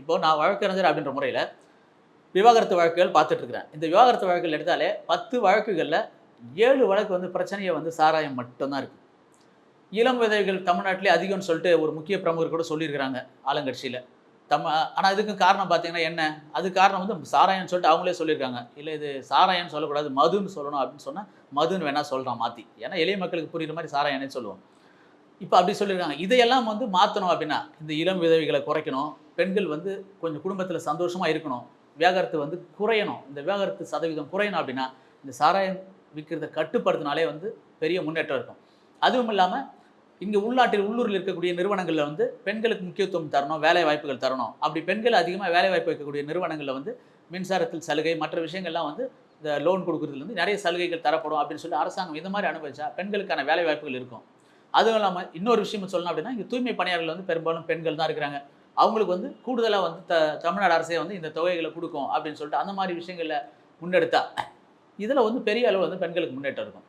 இப்போது நான் வழக்கறிஞர் அப்படின்ற முறையில் விவாகரத்து வழக்குகள் பார்த்துட்ருக்குறேன். இந்த விவாகரத்து வழக்குகள் எடுத்தாலே பத்து வழக்குகளில் ஏழு வழக்கு வந்து பிரச்சனையை வந்து சாராயம் மட்டும்தான் இருக்குது இளம் விதவைகள் தமிழ்நாட்டிலே அதிகம்னு சொல்லிட்டு ஒரு முக்கிய பிரமுகர் கூட சொல்லியிருக்கிறாங்க ஆளுங்கட்சியில். தம் ஆனால் இதுக்கு காரணம் பார்த்தீங்கன்னா என்ன? அது காரணம் வந்து சாராயம்னு சொல்லிட்டு அவங்களே சொல்லியிருக்காங்க. இல்லை இது சாராயம்னு சொல்லக்கூடாது மதுன்னு சொல்லணும் அப்படின்னு சொன்னால் மதுன்னு வேணால் சொல்கிறான் மாற்றி ஏன்னா எளிய மக்களுக்கு புரிகிற மாதிரி சாராயம்னே சொல்லுவோம் இப்போ அப்படி சொல்லியிருக்காங்க இதையெல்லாம் வந்து மாற்றணும் அப்படின்னா இந்த இளம் விதவிகளை குறைக்கணும். பெண்கள் வந்து கொஞ்சம் குடும்பத்தில் சந்தோஷமாக இருக்கணும். வியாகரத்து வந்து குறையணும். இந்த வியாகரத்து சதவீதம் குறையணும் அப்படின்னா இந்த சாராயம் விற்கிறத கட்டுப்படுத்தினாலே வந்து பெரிய முன்னேற்றம் இருக்கும். அதுவும் இல்லாமல் இங்கே உள்நாட்டில் உள்ளூரில் இருக்கக்கூடிய நிறுவனங்களில் வந்து பெண்களுக்கு முக்கியத்துவம் தரணும் வேலை வாய்ப்புகள் தரணும். அப்படி பெண்கள் அதிகமாக வேலை வாய்ப்பு வைக்கக்கூடிய நிறுவனங்களில் வந்து மின்சாரத்தில் சலுகை மற்ற விஷயங்கள்லாம் வந்து இந்த லோன் கொடுக்குறதுலேருந்து நிறைய சலுகைகள் தரப்படும் அப்படின்னு சொல்லி அரசாங்கம் இந்த மாதிரி அனுபவிச்சா பெண்களுக்கான வேலை வாய்ப்புகள் இருக்கும். அதுவும் இல்லாமல் இன்னொரு விஷயம் சொல்லணும் அப்படின்னா இங்கே தூய்மை பணியாளர்கள் வந்து பெரும்பாலும் பெண்கள் தான் இருக்கிறாங்க. அவங்களுக்கு வந்து கூடுதலாக வந்து த தமிழ்நாடு அரசே வந்து இந்த தொகைகளை கொடுக்கும் அப்படின்னு சொல்லிட்டு அந்த மாதிரி விஷயங்களில் முன்னெடுத்தா. இதில் வந்து பெரிய அளவு வந்து பெண்களுக்கு முன்னேற்றம் இருக்கும்.